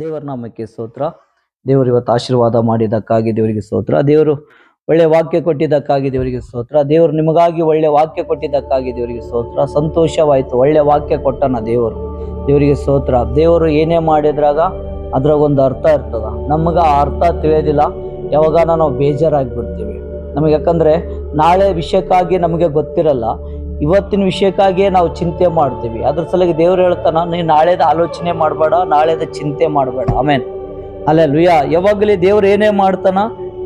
ದೇವರ ನಾಮಕ್ಕೆ ಸ್ತೋತ್ರ. ದೇವರು ಇವತ್ತು ಆಶೀರ್ವಾದ ಮಾಡಿದ್ದಕ್ಕಾಗಿ ದೇವರಿಗೆ ಸ್ತೋತ್ರ. ದೇವರು ಒಳ್ಳೆ ವಾಕ್ಯ ಕೊಟ್ಟಿದ್ದಕ್ಕಾಗಿ ದೇವರಿಗೆ ಸ್ತೋತ್ರ. ದೇವರು ನಿಮಗಾಗಿ ಒಳ್ಳೆ ವಾಕ್ಯ ಕೊಟ್ಟಿದ್ದಕ್ಕಾಗಿ ದೇವರಿಗೆ ಸ್ತೋತ್ರ. ಸಂತೋಷವಾಯಿತು. ಒಳ್ಳೆ ವಾಕ್ಯ ಕೊಟ್ಟನ ದೇವರು. ದೇವರಿಗೆ ಸ್ತೋತ್ರ. ದೇವರು ಏನೇ ಮಾಡಿದ್ರಾಗ ಅದ್ರಾಗೊಂದು ಅರ್ಥ ಇರ್ತದ. ನಮಗ ಆ ಅರ್ಥ ತಿಳಿಯೋದಿಲ್ಲ ಯಾವಾಗ ನಾವು ಬೇಜಾರಾಗಿ ಬಿಡ್ತೀವಿ ನಮಗೆ ಯಾಕಂದ್ರೆ ನಾಳೆ ವಿಷಯಕ್ಕಾಗಿ ನಮಗೆ ಗೊತ್ತಿರಲ್ಲ. ಇವತ್ತಿನ ವಿಷಯಕ್ಕಾಗಿಯೇ ನಾವು ಚಿಂತೆ ಮಾಡ್ತೀವಿ. ಅದ್ರ ಸಲುವಾಗಿ ದೇವ್ರು ಹೇಳ್ತಾನ ನೀನು ನಾಳೆದ ಆಲೋಚನೆ ಮಾಡಬೇಡ, ನಾಳೆದ ಚಿಂತೆ ಮಾಡಬೇಡ. ಆಮೇನ್. ಅಲ್ಲ ಲುಯಾ ಯಾವಾಗಲೇ ದೇವ್ರು ಏನೇ ಮಾಡ್ತಾನ,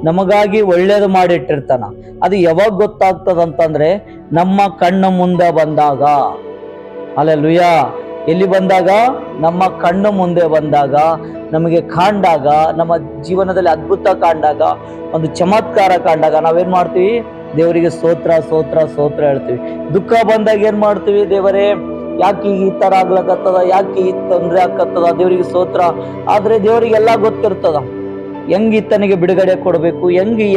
ನಮಗಾಗಿ ಒಳ್ಳೇದು ಮಾಡಿಟ್ಟಿರ್ತಾನ. ಅದು ಯಾವಾಗ ಗೊತ್ತಾಗ್ತದಂತಂದ್ರೆ, ನಮ್ಮ ಕಣ್ಣ ಮುಂದೆ ಬಂದಾಗ. ಅಲ್ಲ ಲುಯಾ ಎಲ್ಲಿ ಬಂದಾಗ? ನಮ್ಮ ಕಣ್ಣು ಮುಂದೆ ಬಂದಾಗ, ನಮಗೆ ಕಾಂಡಾಗ, ನಮ್ಮ ಜೀವನದಲ್ಲಿ ಅದ್ಭುತ ಕಾಂಡಾಗ, ಒಂದು ಚಮತ್ಕಾರ ಕಾಂಡಾಗ ನಾವೇನು ಮಾಡ್ತೀವಿ? ದೇವರಿಗೆ ಸ್ತೋತ್ರ ಸ್ತೋತ್ರ ಸ್ತೋತ್ರ ಹೇಳ್ತೀವಿ. ದುಃಖ ಬಂದಾಗ ಏನ್ ಮಾಡ್ತೀವಿ ದೇವರೇ? ಯಾಕೆ ಈ ಥರ ಆಗ್ಲಕತ್ತದ? ಯಾಕೆ ಈ ತೊಂದರೆ ಆಗತ್ತದ ದೇವರಿಗೆ ಸ್ತೋತ್ರ. ಆದ್ರೆ ದೇವರಿಗೆಲ್ಲ ಗೊತ್ತಿರ್ತದ. ಹೆಂಗ್ ಈತನಿಗೆ ಬಿಡುಗಡೆ ಕೊಡಬೇಕು? ಹೆಂಗ್ ಈ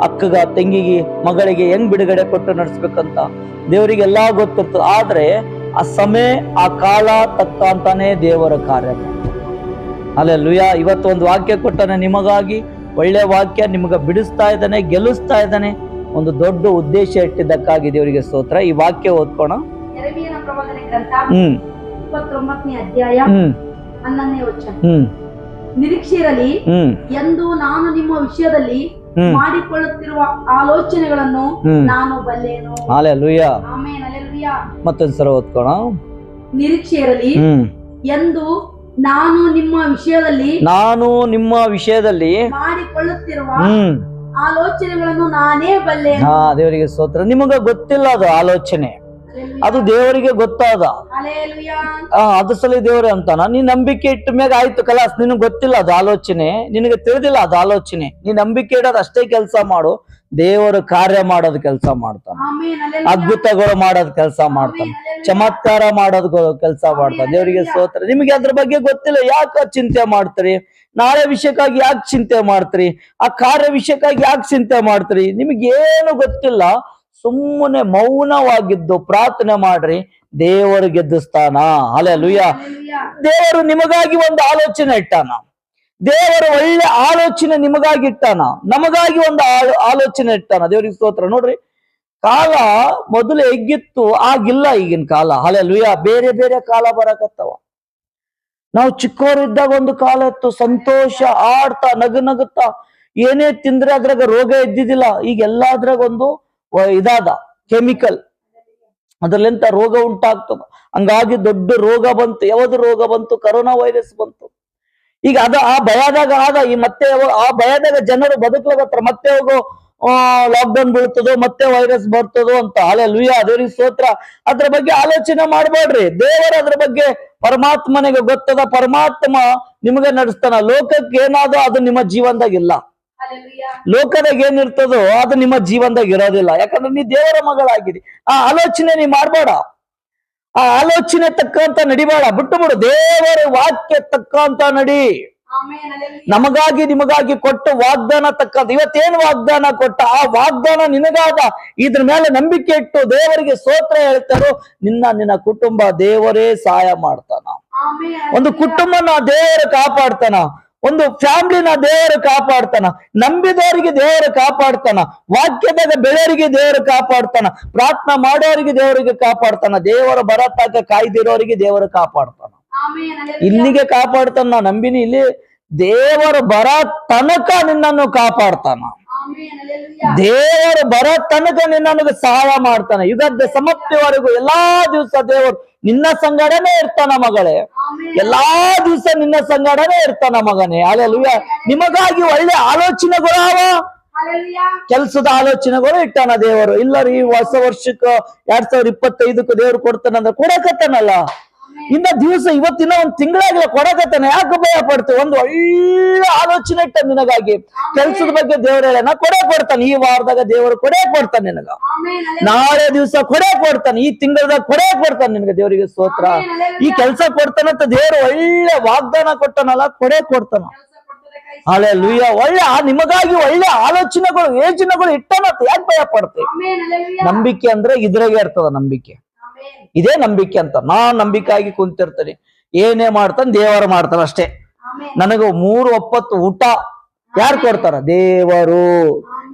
ಅಕ್ಕಗ, ತಂಗಿಗೆ, ಮಗಳಿಗೆ ಹೆಂಗ್ ಬಿಡುಗಡೆ ಕೊಟ್ಟು ನಡೆಸ್ಬೇಕಂತ ದೇವರಿಗೆಲ್ಲ ಗೊತ್ತಿರ್ತದ. ಆದ್ರೆ ಆ ಸಮಯ, ಆ ಕಾಲ ತಕ್ಕಂತಾನೆ ದೇವರ ಕಾರ್ಯ. ಅಲ್ಲ ಲುಯ ಇವತ್ತು ಒಂದು ವಾಕ್ಯ ಕೊಟ್ಟನೆ ನಿಮಗಾಗಿ. ಒಳ್ಳೆ ವಾಕ್ಯ ನಿಮಗೆ ಬಿಡಿಸ್ತಾ ಇದ್ದಾನೆ, ಗೆಲ್ಲಿಸ್ತಾ ಇದ್ದಾನೆ. ಒಂದು ದೊಡ್ಡ ಉದ್ದೇಶ ಇಟ್ಟಿದ್ದಕ್ಕಾಗಿ ದೇವರಿಗೆ ಸ್ತೋತ್ರ. ಈ ವಾಕ್ಯ ಓದ್ಕೋಣ. ಹ್ಮ್. ಅಧ್ಯಾಯ ಹ್ಮ್. ಹನ್ನೊಂದನೇ ವಚನ. ಹ್ಮ್. ನಿರೀಕ್ಷೆಯಿರಲಿ ಎಂದು ನಾನು ನಿಮ್ಮ ವಿಷಯದಲ್ಲಿ ಮಾಡಿಕೊಳ್ಳುತ್ತಿರುವ ಆಲೋಚನೆಗಳನ್ನು ನಾನು ಬಲ್ಲೇನು. ಮತ್ತೊಂದು ಸಲ ಓದ್ಕೋಣ. ನಿರೀಕ್ಷೆಯಿರಲಿ ಎಂದು ನಾನು ನಿಮ್ಮ ವಿಷಯದಲ್ಲಿ ನಾನು ನಿಮ್ಮ ವಿಷಯದಲ್ಲಿ ಮಾಡಿಕೊಳ್ಳುತ್ತಿರುವ ಆಲೋಚನೆಗಳನ್ನು ನಾನೇ ಬಲ್ಲೆ ಹಾ ದೇವರಿಗೆ ಸ್ತೋತ್ರ. ನಿಮಗ ಗೊತ್ತಿಲ್ಲ ಅದು ಆಲೋಚನೆ. ಅದು ದೇವರಿಗೆ ಗೊತ್ತಾದ. ಅದು ಸಲ ದೇವ್ರೆ ಅಂತಾನ ನೀ ನಂಬಿಕೆ ಇಟ್ಟ ಮ್ಯಾಗ ಆಯ್ತು ಕಲಾಸ್ ನಿನಗೆ ಗೊತ್ತಿಲ್ಲ ಅದು ಆಲೋಚನೆ. ನಿನಗೆ ತಿಳಿದಿಲ್ಲ ಅದು ಆಲೋಚನೆ. ನೀ ನಂಬಿಕೆ ಇಡೋದು ಅಷ್ಟೇ ಕೆಲಸ ಮಾಡು. ದೇವರು ಕಾರ್ಯ ಮಾಡೋದ್ ಕೆಲಸ ಮಾಡ್ತಾನ. ಅದ್ಭುತಗಳು ಮಾಡೋದ್ ಕೆಲಸ ಮಾಡ್ತಾನ. ಚಮತ್ಕಾರ ಮಾಡೋದ್ ಕೆಲಸ ಮಾಡ್ತಾನೆ. ದೇವರಿಗೆ ಸೋತ್ರ ನಿಮಗೆ ಅದ್ರ ಬಗ್ಗೆ ಗೊತ್ತಿಲ್ಲ. ಯಾಕೆ ಚಿಂತೆ ಮಾಡ್ತೀರಿ? ನಾಳೆ ವಿಷಯಕ್ಕಾಗಿ ಯಾಕೆ ಚಿಂತೆ ಮಾಡ್ತೀರಿ? ಆ ಕಾರ್ಯ ವಿಷಯಕ್ಕಾಗಿ ಯಾಕೆ ಚಿಂತೆ ಮಾಡ್ತೀರಿ? ನಿಮಗೆ ಏನು ಗೊತ್ತಿಲ್ಲ. ಸುಮ್ಮನೆ ಮೌನವಾಗಿದ್ದು ಪ್ರಾರ್ಥನೆ ಮಾಡ್ರಿ. ದೇವರು ಗೆದ್ದಿಸ್ತಾನ ಅಲೆ ಲುಯ್ಯ ದೇವರು ನಿಮಗಾಗಿ ಒಂದು ಆಲೋಚನೆ ಇಟ್ಟಾನ. ದೇವರು ಒಳ್ಳೆ ಆಲೋಚನೆ ನಿಮಗಾಗಿ ಇಟ್ಟಾನ. ನಮಗಾಗಿ ಒಂದು ಆಲೋಚನೆ ಇಟ್ಟಾನ. ದೇವರಿಗೆ ಸ್ತೋತ್ರ. ನೋಡ್ರಿ, ಕಾಲ ಮೊದಲು ಹೆಗ್ಗಿತ್ತು ಆಗಿಲ್ಲ ಈಗಿನ ಕಾಲ. ಹಲೆ ಲುಯ್ಯ ಬೇರೆ ಬೇರೆ ಕಾಲ ಬರಕತ್ತವ. ನಾವು ಚಿಕ್ಕವರಿದ್ದಾಗ ಒಂದು ಕಾಲ ಇತ್ತು, ಸಂತೋಷ ಆಡ್ತಾ, ನಗು ನಗುತ್ತಾ, ಏನೇ ತಿಂದ್ರೆ ಅದ್ರಾಗ ರೋಗ ಇದ್ದಿದ್ದಿಲ್ಲ. ಈಗ ಎಲ್ಲಾದ್ರಾಗ ಒಂದು ಇದಾದ, ಕೆಮಿಕಲ್. ಅದ್ರಲ್ಲಿಂತ ರೋಗ ಉಂಟಾಗ್ತದ ಹಂಗಾಗಿ ದೊಡ್ಡ ರೋಗ ಬಂತು, ಯಾವ್ದು ರೋಗ ಬಂತು? ಕರೋನಾ ವೈರಸ್ ಬಂತು. ಈಗ ಅದ ಆ ಭಯದಾಗ ಆದ, ಈ ಮತ್ತೆ ಆ ಭಯದಾಗ ಜನರು ಬದುಕ್ಲಾಗತ್ತಾರ ಮತ್ತೆ ಹೋಗೋ ಲಾಕ್ಡೌನ್ ಬೀಳ್ತದೋ, ಮತ್ತೆ ವೈರಸ್ ಬರ್ತದೋ ಅಂತ. ಅಲೆ ಲುಯ್ಯ ಅದೇ ಸ್ತೋತ್ರ. ಅದ್ರ ಬಗ್ಗೆ ಆಲೋಚನೆ ಮಾಡ್ಬೇಡ್ರಿ. ದೇವರ ಅದ್ರ ಬಗ್ಗೆ ಪರಮಾತ್ಮನಿಗೆ ಗೊತ್ತದ ಪರಮಾತ್ಮ ನಿಮಗೆ ನಡೆಸ್ತಾನ. ಲೋಕಕ್ಕೆ ಏನಾದೋ ಅದು ನಿಮ್ಮ ಜೀವನದಾಗ ಇಲ್ಲ. ಲೋಕದಾಗ ಏನಿರ್ತದೋ ಅದು ನಿಮ್ಮ ಜೀವನದಾಗ ಇರೋದಿಲ್ಲ. ಯಾಕಂದ್ರೆ ನೀ ದೇವರ ಮಗಳಾಗಿರಿ. ಆ ಆಲೋಚನೆ ನೀ ಮಾಡ್ಬೇಡ. ಆ ಆಲೋಚನೆ ತಕ್ಕಂತ ನಡಿಬೇಡ. ಬಿಟ್ಟು ಬಿಡು. ದೇವರ ವಾಕ್ಯ ತಕ್ಕಂತ ನಡಿ. ನಮಗಾಗಿ ನಿಮಗಾಗಿ ಕೊಟ್ಟ ವಾಗ್ದಾನ ತಕ್ಕದ್ದು ಇವತ್ತೇನ್ ವಾಗ್ದಾನ ಕೊಟ್ಟ ಆ ವಾಗ್ದಾನ ನಿನಗಾದ ಇದ್ರ ಮೇಲೆ ನಂಬಿಕೆ ಇಟ್ಟು ದೇವರಿಗೆ ಸ್ತೋತ್ರ ಹೇಳ್ತಾರೋ ನಿನ್ನ ನಿನ್ನ ಕುಟುಂಬ ದೇವರೇ ಸಹಾಯ ಮಾಡ್ತಾನ. ಒಂದು ಕುಟುಂಬನ ದೇವರು ಕಾಪಾಡ್ತಾನ ಒಂದು ಫ್ಯಾಮಿಲಿನ ದೇವರು ಕಾಪಾಡ್ತಾನ ನಂಬಿದವರಿಗೆ ದೇವರು ಕಾಪಾಡ್ತಾನ ವಾಕ್ಯದಾಗ ಬೆಳೆಯವರಿಗೆ ದೇವರು ಕಾಪಾಡ್ತಾನ ಪ್ರಾರ್ಥನಾ ಮಾಡೋರಿಗೆ ದೇವರಿಗೆ ಕಾಪಾಡ್ತಾನ ದೇವರ ಬರತ್ತಾಗ ಕಾಯ್ದಿರೋರಿಗೆ ದೇವರು ಕಾಪಾಡ್ತಾನ. ಇಲ್ಲಿಗೆ ಕಾಪಾಡ್ತಾನ ನಂಬಿನಿ ಇಲ್ಲಿ ದೇವರ ಬರ ತನಕ ನಿನ್ನನ್ನು ಕಾಪಾಡ್ತಾನ. ದೇವರು ಬರ ತನಕ ನಿನ್ನನ್ನು ಸಹಾಯ ಮಾಡ್ತಾನೆ. ಯುಗದ ಸಮಾಪ್ತಿವರೆಗೂ ಎಲ್ಲಾ ದಿವಸ ದೇವರು ನಿನ್ನ ಸಂಗಡನೇ ಇರ್ತಾನ ಮಗಳೇ. ಎಲ್ಲಾ ದಿವಸ ನಿನ್ನ ಸಂಗಡನೇ ಇರ್ತಾನ ಮಗನೇ. ಅಲ್ಲೆಲ್ಲ ನಿಮಗಾಗಿ ಒಳ್ಳೆ ಆಲೋಚನೆಗಳು ಅವ. ಕೆಲಸದ ಆಲೋಚನೆಗಳು ಇಟ್ಟಾನ ದೇವರು. ಇಲ್ಲ ರೀ ಹೊಸ ವರ್ಷಕ್ಕ ಎರಡ್ ಸಾವಿರದ ಇಪ್ಪತ್ತೈದಕ್ಕೆ ದೇವ್ರು ಕೊಡ್ತಾನಂದ್ರೆ ಕೊಡಕತ್ತಾನಲ್ಲ. ಇನ್ನ ದಿವಸ ಇವತ್ತಿನ ಒಂದ್ ತಿಂಗಳಾಗಿಲ್ಲ ಕೊಡಕತ್ತಾನ. ಯಾಕೆ ಭಯ ಪಡ್ತೇವೆ ಒಂದು ಒಳ್ಳೆ ಆಲೋಚನೆ ಇಟ್ಟ ನಿನಗಾಗಿ. ಕೆಲ್ಸದ ಬಗ್ಗೆ ದೇವ್ರ ಹೇಳ ಕೊಡೆ ಕೊಡ್ತಾನೆ. ಈ ವಾರದಾಗ ದೇವರು ಕೊಡೆ ಕೊಡ್ತಾನೆ ನಿನಗ. ನಾಳೆ ದಿವಸ ಕೊಡೆ ಕೊಡ್ತಾನೆ. ಈ ತಿಂಗಳದಾಗ ಕೊಡೆ ಕೊಡ್ತಾನೆ ನಿನಗೆ ದೇವರಿಗೆ ಸ್ತೋತ್ರ. ಈ ಕೆಲಸ ಕೊಡ್ತಾನಂತ ದೇವರು ಒಳ್ಳೆ ವಾಗ್ದಾನ ಕೊಟ್ಟನಲ್ಲ ಕೊಡೆ ಕೊಡ್ತಾನ. ಅಲೆ ಲುಯ್ಯ ಒಳ್ಳೆ ನಿಮಗಾಗಿ ಒಳ್ಳೆ ಆಲೋಚನೆಗಳು ಯೋಜನೆಗಳು ಇಟ್ಟನತ್ತ ಯಾಕೆ ಭಯ ಪಡ್ತೇವೆ ನಂಬಿಕೆ ಅಂದ್ರೆ ಇದ್ರಾಗೆ ಇರ್ತದ ನಂಬಿಕೆ. ಇದೇ ನಂಬಿಕೆ ಅಂತ. ನಾ ನಂಬಿಕೆ ಆಗಿ ಕುಂತಿರ್ತೀನಿ. ಏನೇ ಮಾಡ್ತಾನೆ ದೇವರು ಮಾಡ್ತಾನ ಅಷ್ಟೇ. ನನಗ ಮೂರು ಒಪ್ಪತ್ತು ಊಟ ಯಾರು ಕೊಡ್ತಾರ? ದೇವರು.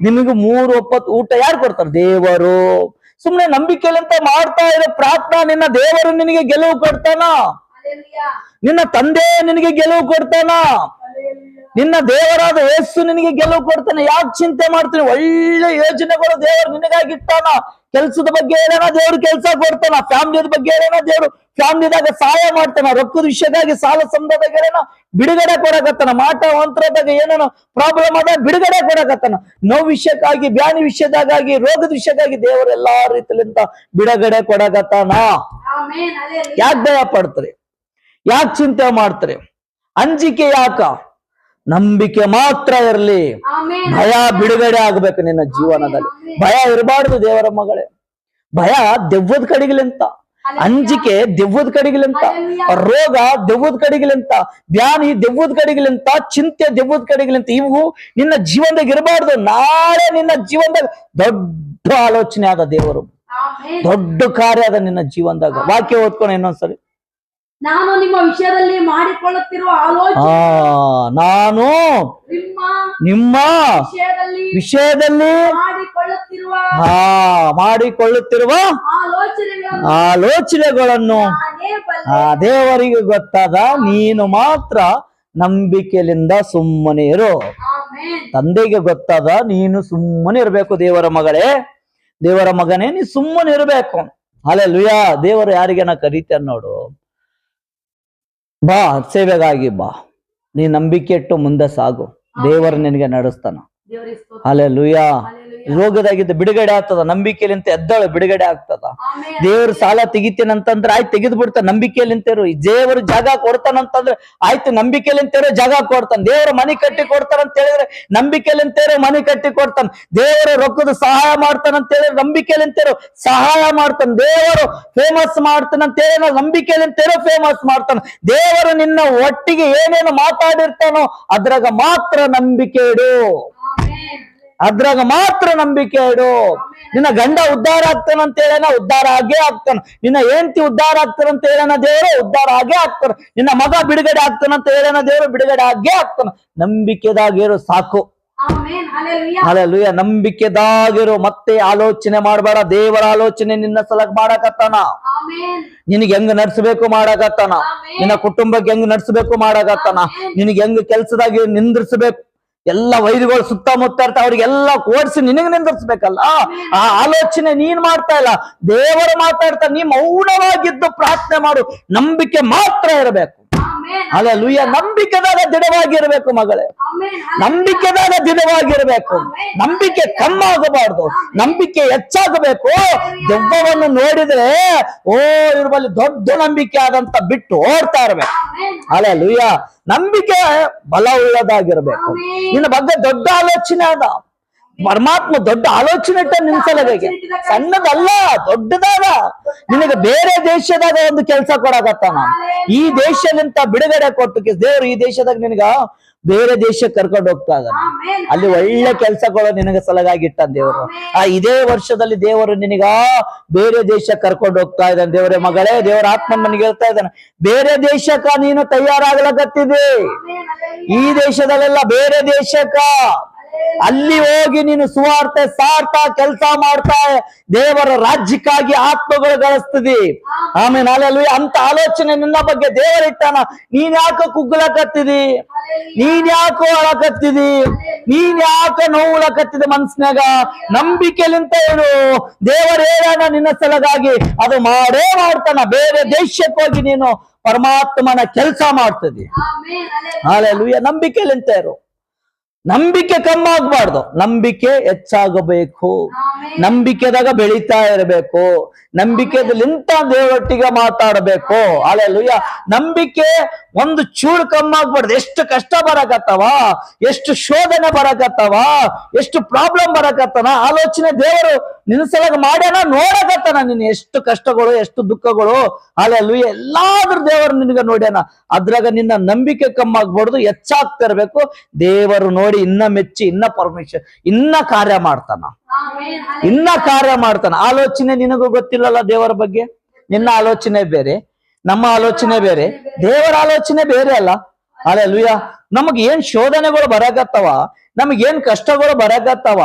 ನಿಮಗೆ ಮೂರು ಒಪ್ಪತ್ತು ಊಟ ಯಾರು ಕೊಡ್ತಾರ? ದೇವರು. ಸುಮ್ನೆ ನಂಬಿಕೆಯಂತ ಮಾಡ್ತಾ ಇರೋ ಪ್ರಾರ್ಥನಾ ನಿನ್ನ ದೇವರು ನಿನಗೆ ಗೆಲುವು ಕೊಡ್ತಾನ? ನಿನ್ನ ತಂದೆ ನಿನಗೆ ಗೆಲುವು ಕೊಡ್ತಾನ? ನಿನ್ನ ದೇವರಾದ ಯೇಸು ನಿನಗೆ ಗೆಲುವು ಕೊಡ್ತಾನೆ. ಯಾಕೆ ಚಿಂತೆ ಮಾಡ್ತೀನಿ? ಒಳ್ಳೆ ಯೋಜನೆಗಳು ದೇವರು ನಿನಗಾಗಿ ಇಟ್ಟಾನ. ಕೆಲ್ಸದ ಬಗ್ಗೆ ಹೇಳೋಣ ದೇವ್ರು ಕೆಲಸ ಕೊಡ್ತಾನ. ಫ್ಯಾಮಿಲಿದ ಬಗ್ಗೆ ಹೇಳೋಣ ದೇವ್ರು ಫ್ಯಾಮಿಲಿದಾಗ ಸಹಾಯ ಮಾಡ್ತಾನ. ರೊಕ್ಕದ ವಿಷಯದಾಗಿ ಸಾಲ ಸಮುದಾಯದಾಗ ಹೇಳೋಣ. ಬಿಡುಗಡೆ ಕೊಡಕತ್ತಾನ. ಮಾಟ ಮಂತ್ರದಾಗ ಏನೇನೋ ಪ್ರಾಬ್ಲಮ್ ಆದಾಗ ಬಿಡುಗಡೆ ಕೊಡಕತ್ತಾನ. ನೋವು ವಿಷಯಕ್ಕಾಗಿ ಬ್ಯಾನಿ ವಿಷಯದಾಗಿ ರೋಗದ ವಿಷಯದಾಗಿ ದೇವರು ಎಲ್ಲಾ ರೀತಿಲಿಂದ ಬಿಡುಗಡೆ ಕೊಡಕತ್ತಾನ. ಯಾಕೆ ಭಯ ಪಡ್ತಾರೆ? ಯಾಕೆ ಚಿಂತೆ ಮಾಡ್ತಾರೆ? ಅಂಜಿಕೆ ಯಾಕ? ನಂಬಿಕೆ ಮಾತ್ರ ಇರಲಿ. ಭಯ ಬಿಡುಗಡೆ ಆಗ್ಬೇಕು ನಿನ್ನ ಜೀವನದಲ್ಲಿ. ಭಯ ಇರಬಾರ್ದು ದೇವರ ಮಗಳೇ. ಭಯ ದೆವ್ವದ ಕಡೆಗಿಲಿಂತ. ಅಂಜಿಕೆ ದೆವ್ವದ ಕಡೆಗಿಲಿಂತ. ರೋಗ ದೆವ್ವದ ಕಡೆಗಿಲಿಂತ. ಧ್ಯಾನಿ ದೆವ್ವದ ಕಡೆಗಿಲಿಂತ. ಚಿಂತೆ ದೆವ್ವದ ಕಡೆಗಿಲಿಂತ. ಇವು ನಿನ್ನ ಜೀವನದಾಗ ಇರಬಾರ್ದು. ನಾಳೆ ನಿನ್ನ ಜೀವನದಾಗ ದೊಡ್ಡ ಆಲೋಚನೆ ಆದ ದೇವರು. ದೊಡ್ಡ ಕಾರ್ಯ ಅದ ನಿನ್ನ ಜೀವನದಾಗ. ವಾಕ್ಯ ಓದ್ಕೊಂಡು ಇನ್ನೊಂದ್ಸರಿ. ನಾನು ನಿಮ್ಮ ವಿಷಯದಲ್ಲಿ ಮಾಡಿಕೊಳ್ಳುತ್ತಿರುವ ಆಲೋಚನೆ ನಾನು ನಿಮ್ಮ ನಿಮ್ಮ ವಿಷಯದಲ್ಲಿ ವಿಷಯದಲ್ಲಿ ಮಾಡಿಕೊಳ್ಳುತ್ತಿರುವ ಹಾ ಮಾಡಿಕೊಳ್ಳುತ್ತಿರುವ ಆಲೋಚನೆಗಳನ್ನು ಆಲೋಚನೆಗಳನ್ನು ಆ ದೇವರಿಗೆ ಗೊತ್ತಾದ ನೀನು ಮಾತ್ರ ನಂಬಿಕೆಯಿಂದ ಸುಮ್ಮನೆ ಇರು. ತಂದೆಗೆ ಗೊತ್ತಾದ ನೀನು ಸುಮ್ಮನೆ ಇರಬೇಕು ದೇವರ ಮಗಳೇ. ದೇವರ ಮಗನೇ ನೀ ಸುಮ್ಮನೆ ಇರಬೇಕು. ಅಲ್ಲೇ ಲುಯಾ ದೇವರು ಯಾರಿಗೇನ ಕರೀತಾನ ನೋಡು? ಬಾ ಸೇವೆಗಾಗಿ ಬಾ. ನೀ ನಂಬಿಕೆ ಇಟ್ಟು ಮುಂದೆ ಸಾಗು. ದೇವರು ನಿನಗೆ ನಡೆಸ್ತಾನ. ಅಲೆ ಲುಯಾ ರೋಗದಾಗಿದ್ದ ಬಿಡುಗಡೆ ಆಗ್ತದ ನಂಬಿಕೆಲಿಂತ ಎದ್ದಾಳು ಬಿಡುಗಡೆ ಆಗ್ತದ. ದೇವ್ರ ಸಾಲ ತೆಗಿತೇನಂತಂದ್ರೆ ಆಯ್ತು ತೆಗೆದು ಬಿಡ್ತಾನ ನಂಬಿಕೆಯಲ್ಲಿಂತೇರು ದೇವರು ಜಾಗ ಕೊಡ್ತಾನಂತಂದ್ರೆ ಆಯ್ತು ನಂಬಿಕೆಯಲ್ಲಿಂತೇರು ಜಾಗ ಕೊಡ್ತಾನ. ದೇವ್ರ ಮನೆ ಕಟ್ಟಿ ಕೊಡ್ತಾನಂತ ಹೇಳಿದ್ರೆ ನಂಬಿಕೆಯಲ್ಲಿಂತೇರು ಮನೆ ಕಟ್ಟಿ ಕೊಡ್ತಾನ. ದೇವರು ರೊಕ್ಕದ ಸಹಾಯ ಮಾಡ್ತಾನಂತ ಹೇಳಿದ್ರೆ ನಂಬಿಕೆಯಲ್ಲಿಂತೇರು ಸಹಾಯ ಮಾಡ್ತಾನ. ದೇವರು ಫೇಮಸ್ ಮಾಡ್ತಾನಂತ ಹೇಳಿ ನಂಬಿಕೆಯಲ್ಲಿಂತೇರು ಫೇಮಸ್ ಮಾಡ್ತಾನ. ದೇವರು ನಿನ್ನ ಒಟ್ಟಿಗೆ ಏನೇನು ಮಾತಾಡಿರ್ತಾನೋ ಅದ್ರಾಗ ಮಾತ್ರ ನಂಬಿಕೆ ಇಡು. ಅದ್ರಾಗ ಮಾತ್ರ ನಂಬಿಕೆ ಇಡು. ನಿನ್ನ ಗಂಡ ಉದ್ಧಾರ ಆಗ್ತಾನಂತ ಹೇಳೇನ ಉದ್ಧಾರ ಆಗೇ ಆಗ್ತಾನ. ನಿನ್ನ ಹೆಂಡತಿ ಉದ್ಧಾರ ಆಗ್ತಾನಂತ ಹೇಳೇನ ದೇವರು ಉದ್ಧಾರ ಆಗೇ ಆಗ್ತಾನ. ನಿನ್ನ ಮಗ ಬಿಡುಗಡೆ ಆಗ್ತಾನಂತ ಹೇಳೇನ ದೇವರು ಬಿಡುಗಡೆ ಆಗೇ ಆಗ್ತಾನ. ನಂಬಿಕೆದಾಗಿರು ಸಾಕು. ಅಲ್ಲೂಯ ನಂಬಿಕೆದಾಗಿರೋ ಮತ್ತೆ ಆಲೋಚನೆ ಮಾಡಬೇಡ. ದೇವರ ಆಲೋಚನೆ ನಿನ್ನ ಸಲಕ್ ಮಾಡಕತ್ತಾನ. ನಿನಗೆ ಹೆಂಗ್ ನಡ್ಸ್ಬೇಕು ಮಾಡಕತ್ತಾನ. ನಿನ್ನ ಕುಟುಂಬಕ್ಕೆ ಹೆಂಗ್ ನಡ್ಸ್ಬೇಕು ಮಾಡಕತ್ತಾನ. ನಿನಗೆ ಹೆಂಗ್ ಕೆಲ್ಸದಾಗಿ ನಿಂದ್ರಿಸ್ಬೇಕು. ಎಲ್ಲ ವೈರಿಗಳು ಸುತ್ತಮುತ್ತ ಇರ್ತಾವ ಅವ್ರಿಗೆಲ್ಲ ಕೋರ್ಸಿ ನಿನಗೆ ನಿಂದಿರ್ಸ್ಬೇಕಲ್ಲ? ಆ ಆಲೋಚನೆ ನೀನ್ ಮಾಡ್ತಾ ಇಲ್ಲ. ದೇವರು ಮಾತಾಡ್ತಾ, ನೀ ಮೌನವಾಗಿದ್ದು ಪ್ರಾರ್ಥನೆ ಮಾಡು. ನಂಬಿಕೆ ಮಾತ್ರ ಇರಬೇಕು. ಅಲ್ಲ ನಂಬಿಕೆದಾರ ನಂಬಿಕೆದಾಗ ದಿಢವಾಗಿರ್ಬೇಕು ಮಗಳೇ. ನಂಬಿಕೆದಾರ ದಿಡವಾಗಿರ್ಬೇಕು ನಂಬಿಕೆ ಕಮ್ಮಾಗಬಾರ್ದು. ನಂಬಿಕೆ ಹೆಚ್ಚಾಗಬೇಕು. ದೆವ್ವವನ್ನು ನೋಡಿದ್ರೆ ಓ ಇವ್ರ ಬಳಿ ದೊಡ್ಡ ನಂಬಿಕೆ ಆದಂತ ಬಿಟ್ಟು ಓಡ್ತಾ ಇರ್ಬೇಕು. ಅಲ್ಲೂಯ್ಯ ಅಲ್ಲ ಲುಯ್ಯ ನಂಬಿಕೆ ಬಲ ಉಳ್ಳದಾಗಿರ್ಬೇಕು. ನಿನ್ನ ಬಗ್ಗೆ ದೊಡ್ಡ ಆಲೋಚನೆ ಅದ. ಪರಮಾತ್ಮ ದೊಡ್ಡ ಆಲೋಚನೆ ಇಟ್ಟ ನಿನ್ ಸಲುವಾಗಿ. ಸಣ್ಣದಲ್ಲ ದೊಡ್ಡದಾದ ನಿನಗೆ ಬೇರೆ ದೇಶದಾಗ ಒಂದು ಕೆಲಸ ಕೊಡಕತ್ತಾನ ಈ ದೇಶದಿಂದ ಬಿಡುಗಡೆ ಕೊಟ್ಟು ದೇವ್ರು ಈ ದೇಶದಾಗ ನಿನಗ ಬೇರೆ ದೇಶಕ್ಕೆ ಕರ್ಕೊಂಡು ಹೋಗ್ತಾ ಇದ್ದಾನೆ ಅಲ್ಲಿ ಒಳ್ಳೆ ಕೆಲಸಗಳು ನಿನಗೆ ಸಲಗಾಗಿಟ್ಟ ದೇವರು. ಆ ಇದೇ ವರ್ಷದಲ್ಲಿ ದೇವರು ನಿನಗ ಬೇರೆ ದೇಶ ಕರ್ಕೊಂಡು ಹೋಗ್ತಾ ಇದ್ದಾನೆ ದೇವರೇ ಮಗಳೇ ದೇವರ ಆತ್ಮ ನನಗೆ ಹೇಳ್ತಾ ಇದ್ದಾನೆ ಬೇರೆ ದೇಶಕ್ಕ ನೀನು ತಯಾರಾಗ್ಲಕತ್ತಿದೆ ಈ ದೇಶದಲ್ಲೆಲ್ಲ ಬೇರೆ ದೇಶಕ್ಕ ಅಲ್ಲಿ ಹೋಗಿ ನೀನು ಸುವಾರ್ತೆ ಸಾರ್ತಾ ಕೆಲಸ ಮಾಡ್ತಾ ದೇವರ ರಾಜ್ಯಕ್ಕಾಗಿ ಆತ್ಮಗಳು ಗಳಿಸ್ತದಿ. ಆಮೇಲೆ ಅಲ್ಲೆಲ್ಲ ಅಂತ ಆಲೋಚನೆ ನಿನ್ನ ಬಗ್ಗೆ ದೇವರಿಟ್ಟಾನ ನೀನ್ ಯಾಕೆ ಕುಗ್ಲಕತ್ತಿದಿ ನೀನ್ ಯಾಕೋ ಅಳಕತ್ತಿದಿ ನೀನ್ ಯಾಕೆ ನೋವುಳಕತ್ತಿದೆ ಮನ್ಸಿನಾಗ ನಂಬಿಕೆಲಿಂತ ಹೇಳು. ದೇವರ ಹೇಳೋಣ ನಿನ್ನ ಸಲಗಾಗಿ. ಅದು ಮಾಡೇ ಮಾಡ್ತಾನ. ಬೇರೆ ದೇಶಕ್ಕೆ ಹೋಗಿ ನೀನು ಪರಮಾತ್ಮನ ಕೆಲಸ ಮಾಡ್ತದೆ. ಹಾಲೆಲುಯ್ಯ. ನಂಬಿಕೆಲಿಂತ ಇರು ನಂಬಿಕೆ ಕಮ್ಮಾಗ್ಬಾರ್ದು. ನಂಬಿಕೆ ಹೆಚ್ಚಾಗಬೇಕು. ನಂಬಿಕೆದಾಗ ಬೆಳೀತಾ ಇರಬೇಕು. ನಂಬಿಕೆದಲ್ಲಿಂತ ದೇವರೊಟ್ಟಿಗೆ ಮಾತಾಡಬೇಕು. ಅಲ್ಲೆಲ್ಲೂಯ್ಯ ನಂಬಿಕೆ ಒಂದು ಚೂರು ಕಮ್ಮಾಗ್ಬಾರ್ದು. ಎಷ್ಟು ಕಷ್ಟ ಬರಕತ್ತವ? ಎಷ್ಟು ಶೋಧನೆ ಬರಕತ್ತವ? ಎಷ್ಟು ಪ್ರಾಬ್ಲಮ್ ಬರಕತ್ತನ? ಆಲೋಚನೆ ದೇವರು ನಿನ್ಸಲಾಗ ಸಲಗ ಮಾಡ್ಯಾನ? ನೋಡಕತ್ತನ ನಿನ್ನ ಎಷ್ಟು ಕಷ್ಟಗಳು ಎಷ್ಟು ದುಃಖಗಳು? ಅಲ್ಲೆಲ್ಲೂ ಎಲ್ಲಾದ್ರೂ ದೇವರು ನಿನಗೆ ನೋಡ್ಯಾನ. ಅದ್ರಾಗ ನಿನ್ನ ನಂಬಿಕೆ ಕಮ್ಮಾಗ್ಬಾರ್ದು. ಹೆಚ್ಚಾಗ್ತಾ ಇರ್ಬೇಕು. ದೇವರು ನೋಡಿ ಇನ್ನ ಮೆಚ್ಚಿ ಇನ್ನ ಪರ್ಮಿಷನ್ ಇನ್ನ ಕಾರ್ಯ ಮಾಡ್ತಾನ. ಇನ್ನ ಕಾರ್ಯ ಮಾಡ್ತಾನ. ಆಲೋಚನೆ ನಿನಗೂ ಗೊತ್ತಿಲ್ಲಲ್ಲ ದೇವರ ಬಗ್ಗೆ? ನಿನ್ನ ಆಲೋಚನೆ ಬೇರೆ ನಮ್ಮ ಆಲೋಚನೆ ಬೇರೆ ದೇವರ ಆಲೋಚನೆ ಬೇರೆ ಅಲ್ಲ? ಅಲ್ಲ ಲುಯ್ಯ ನಮಗ್ ಏನ್ ಶೋಧನೆಗಳು ಬರಾಕತ್ತವ? ನಮಗ್ ಏನ್ ಕಷ್ಟಗಳು ಬರಗತ್ತವ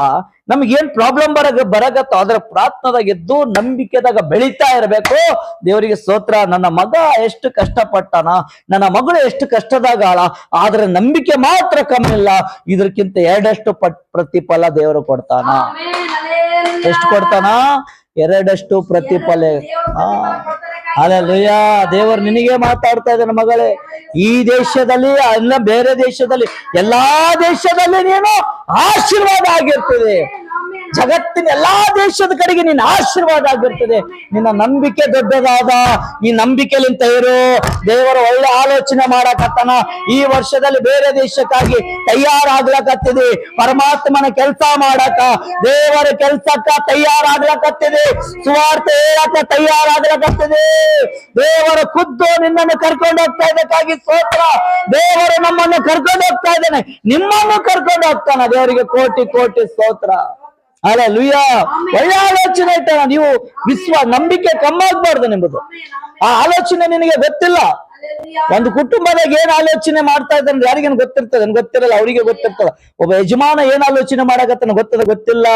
ನಮಗ್ ಏನ್ ಪ್ರಾಬ್ಲಮ್ ಬರಗ ಬರಗತ್ತೋ ಅದ್ರ ಪ್ರಾರ್ಥನದಾಗ ಎದ್ದು ನಂಬಿಕೆದಾಗ ಬೆಳೀತಾ ಇರಬೇಕು. ದೇವರಿಗೆ ಸ್ತೋತ್ರ ನನ್ನ ಮಗ ಎಷ್ಟು ಕಷ್ಟಪಟ್ಟನ ನನ್ನ ಮಗಳು ಎಷ್ಟು ಕಷ್ಟದಾಗಾಳ ಆದ್ರೆ ನಂಬಿಕೆ ಮಾತ್ರ ಕಮ್ಮಿ ಇಲ್ಲ. ಇದಕ್ಕಿಂತ ಎರಡಷ್ಟು ಪಟ್ ಪ್ರತಿಫಲ ದೇವರು ಕೊಡ್ತಾನ. ಎಷ್ಟು ಕೊಡ್ತಾನ? ಎರಡಷ್ಟು ಪ್ರತಿಫಲ. ಹಾ ಅಲ್ಲಯ್ಯ ದೇವರು ನಿನಗೆ ಮಾತಾಡ್ತಾ ಇದ್ದಾನೆ ಮಗಳೇ ಈ ದೇಶದಲ್ಲಿ ಅಲ್ಲ, ಬೇರೆ ದೇಶದಲ್ಲಿ, ಎಲ್ಲಾ ದೇಶದಲ್ಲಿ ನೀನು ಆಶೀರ್ವಾದ ಆಗಿರ್ತದೆ. ಜಗತ್ತಿನ ಎಲ್ಲಾ ದೇಶದ ಕಡೆಗೆ ನಿನ್ನ ಆಶೀರ್ವಾದ ಆಗಿರ್ತದೆ. ನಿನ್ನ ನಂಬಿಕೆ ದೊಡ್ಡದಾದ. ಈ ನಂಬಿಕೆಲಿಂತ ಇರು. ದೇವರ ಒಳ್ಳೆ ಆಲೋಚನೆ ಮಾಡಕತ್ತಾನ. ಈ ವರ್ಷದಲ್ಲಿ ಬೇರೆ ದೇಶಕ್ಕಾಗಿ ತಯಾರಾಗ್ಲಕತ್ತಿದೆ. ಪರಮಾತ್ಮನ ಕೆಲಸ ಮಾಡಕ. ದೇವರ ಕೆಲ್ಸಕ್ಕ ತಯಾರಾಗ್ಲಕತ್ತಿದೆ. ಸುವಾರ್ಥ ಹೇಳಕ ತಯಾರಾಗ್ಲಕತ್ತಿದೆ. ದೇವರ ಖುದ್ದು ನಿನ್ನನ್ನು ಕರ್ಕೊಂಡು ಹೋಗ್ತಾ ಇದಕ್ಕಾಗಿ ಸ್ತೋತ್ರ. ದೇವರು ನಮ್ಮನ್ನು ಕರ್ಕೊಂಡು ಹೋಗ್ತಾ ಇದ್ದಾನೆ. ನಿಮ್ಮನ್ನು ಕರ್ಕೊಂಡು ಹೋಗ್ತಾನ. ದೇವರಿಗೆ ಕೋಟಿ ಕೋಟಿ ಸ್ತೋತ್ರ. ಅಲ್ಲ ಲುಯ್ಯ ಒಳ್ಳೆ ಆಲೋಚನೆ ಇಟ್ಟಾನ ನೀವು ವಿಶ್ವ ನಂಬಿಕೆ ಕಮ್ಮಾಗ್ಬಾರ್ದು ನಿಮ್ಮದು. ಆ ಆಲೋಚನೆ ನಿನಗೆ ಗೊತ್ತಿಲ್ಲ. ಒಂದು ಕುಟುಂಬದಾಗ ಏನ್ ಆಲೋಚನೆ ಮಾಡ್ತಾ ಇದ್ದಾನೆ ಯಾರಿಗೇನು ಗೊತ್ತಿರ್ತದೆ? ಗೊತ್ತಿರಲ್ಲ ಅವರಿಗೆ ಗೊತ್ತಿರ್ತದ. ಒಬ್ಬ ಯಜಮಾನ ಏನ್ ಆಲೋಚನೆ ಮಾಡಕತ್ತನ ಗೊತ್ತದ ಗೊತ್ತಿಲ್ಲ.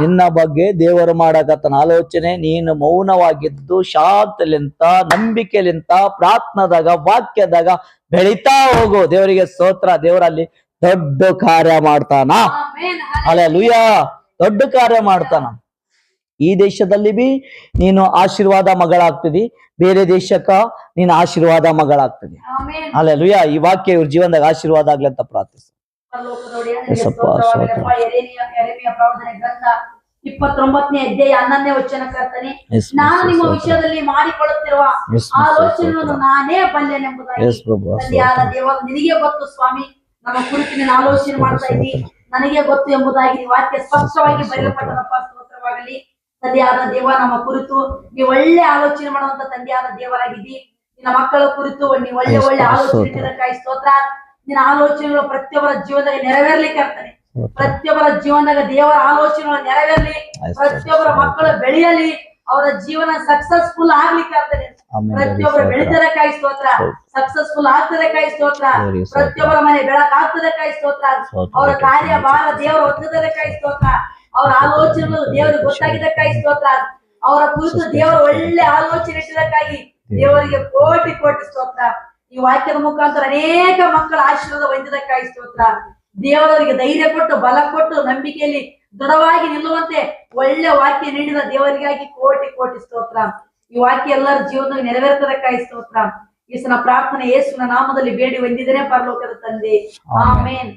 ನಿನ್ನ ಬಗ್ಗೆ ದೇವರು ಮಾಡಕತ್ತನ. ಆಲೋಚನೆ ನೀನು ಮೌನವಾಗಿದ್ದು ಶಾಂತಲಿಂತ ನಂಬಿಕೆಲಿಂತ ಪ್ರಾರ್ಥನದಾಗ ವಾಕ್ಯದಾಗ ಬೆಳಿತಾ ಹೋಗು. ದೇವರಿಗೆ ಸ್ತೋತ್ರ. ದೇವರಲ್ಲಿ ದೊಡ್ಡ ಕಾರ್ಯ ಮಾಡ್ತಾನ. ಅಲೆ ಅಲ್ಲ ಲುಯ್ಯ ದೊಡ್ಡ ಕಾರ್ಯ ಮಾಡ್ತಾನ. ಈ ದೇಶದಲ್ಲಿ ಬಿ ನೀನು ಆಶೀರ್ವಾದ ಮಗಳಾಗ್ತದಿ. ಬೇರೆ ದೇಶಕ್ಕ ನೀನು ಆಶೀರ್ವಾದ ಮಗಳಾಗ್ತದೆ. ಅಲ್ಲ ಲುಯ್ಯ ಈ ವಾಕ್ಯ ಇವ್ರ ಜೀವನದಾಗ ಆಶೀರ್ವಾದ ಆಗ್ಲಿ ಅಂತ ಪ್ರಾರ್ಥಿಸ. ಇಪ್ಪತ್ತೊಂಬತ್ತನೇ ಅಧ್ಯಾಯ ಹನ್ನೊಂದನೇ ವಚನ ಕರ್ತನೆ. ನಾನು ನಿಮ್ಮ ವಿಷಯದಲ್ಲಿ ಮಾಡಿಕೊಳ್ಳುತ್ತಿರುವ ಆಲೋಚನೆಗಳನ್ನು ನಾನೇ ತಂದೆಯಾದ ನಿನಗೆ ಗೊತ್ತು ಸ್ವಾಮಿ. ನಮ್ಮ ಕುರಿತು ನೀನು ಆಲೋಚನೆ ಮಾಡ್ತಾ ಇದ್ದಿ ನನಗೆ ಗೊತ್ತು ಎಂಬುದಾಗಿ ನೀವು ವಾಕ್ಯ ಸ್ಪಷ್ಟವಾಗಿ ಬರೆಯಲ್ಪಟ್ಟದಪ್ಪ ಸ್ತೋತ್ರವಾಗಲಿ ತಂದೆಯಾದ ದೇವ ನಮ್ಮ ಕುರಿತು ನೀವು ಒಳ್ಳೆ ಆಲೋಚನೆ ಮಾಡುವಂತ ತಂದೆಯಾದ ದೇವರಾಗಿದ್ದಿ ನಿನ್ನ ಮಕ್ಕಳ ಕುರಿತು ನೀವು ಒಳ್ಳೆ ಒಳ್ಳೆ ಆಲೋಚನೆ ಸ್ತೋತ್ರ. ಸ್ತೋತ್ರ ನಿನ್ನ ಆಲೋಚನೆಗಳು ಪ್ರತಿಯೊಬ್ಬರ ಜೀವನದಾಗ ನೆರವೇರ್ಲಿಕ್ಕೆ ಆಗ್ತಾನೆ. ಪ್ರತಿಯೊಬ್ಬರ ಜೀವನದಾಗ ದೇವರ ಆಲೋಚನೆಗಳು ನೆರವೇರ್ಲಿ. ಪ್ರತಿಯೊಬ್ಬರ ಮಕ್ಕಳು ಬೆಳೆಯಲಿ ಅವರ ಜೀವನ ಸಕ್ಸಸ್ಫುಲ್ ಆಗ್ಲಿಕ್ಕೆ ಆಗ್ತದೆ. ಪ್ರತಿಯೊಬ್ಬರ ಪ್ರತಿಯೊಬ್ಬರು ಕಾಯಿ ಸ್ತೋತ್ರ. ಸಕ್ಸಸ್ಫುಲ್ ಆಗ್ತದೆ ಕಾಯಿ ಸ್ತೋತ್ರ. ಪ್ರತಿಯೊಬ್ಬರ ಮನೆ ಬೆಳಕಾಗ್ತದೆ ಕಾಯಿ ಸ್ತೋತ್ರ. ಅವರ ಕಾರ್ಯ ಬಾಲ ದೇವರ ಒತ್ತದರೆ ಕಾಯಿ ಸ್ತೋತ್ರ. ಅವರ ಆಲೋಚನೆಗಳು ದೇವರಿಗೆ ಗೊತ್ತಾಗಿದ್ದಕ್ಕಾಗಿ ಸ್ತೋತ್ರ. ಅವರ ಕುರಿತು ದೇವರು ಒಳ್ಳೆ ಆಲೋಚನೆ ಇಟ್ಟಿದ್ದಕ್ಕಾಗಿ ದೇವರಿಗೆ ಕೋಟಿ ಕೋಟಿ ಸ್ತೋತ್ರ. ಈ ವಾಕ್ಯದ ಮುಖಾಂತರ ಅನೇಕ ಮಕ್ಕಳ ಆಶೀರ್ವಾದ ಹೊಂದಿದ್ದಕ್ಕಾಗಿ ಸ್ತೋತ್ರ. ದೇವರವರಿಗೆ ಧೈರ್ಯ ಕೊಟ್ಟು ಬಲ ಕೊಟ್ಟು ನಂಬಿಕೆಯಲ್ಲಿ ದೃಢವಾಗಿ ನಿಲ್ಲುವಂತೆ ಒಳ್ಳೆ ವಾಕ್ಯ ನೀಡಿದ ದೇವರಿಗಾಗಿ ಕೋಟಿ ಕೋಟಿ ಸ್ತೋತ್ರ. ಈ ವಾಕ್ಯ ಎಲ್ಲರ ಜೀವನದಲ್ಲಿ ನೆರವೇರ್ತದಕ್ಕಾಗಿ ಸ್ತೋತ್ರ. ಈಸನ ಪ್ರಾರ್ಥನೆ ಯೇಸುನ ನಾಮದಲ್ಲಿ ಬೇಡಿ ಹೊಂದಿದರೆ ಪರಲೋಕದ ತಂದೆ. ಆಮೇನ್.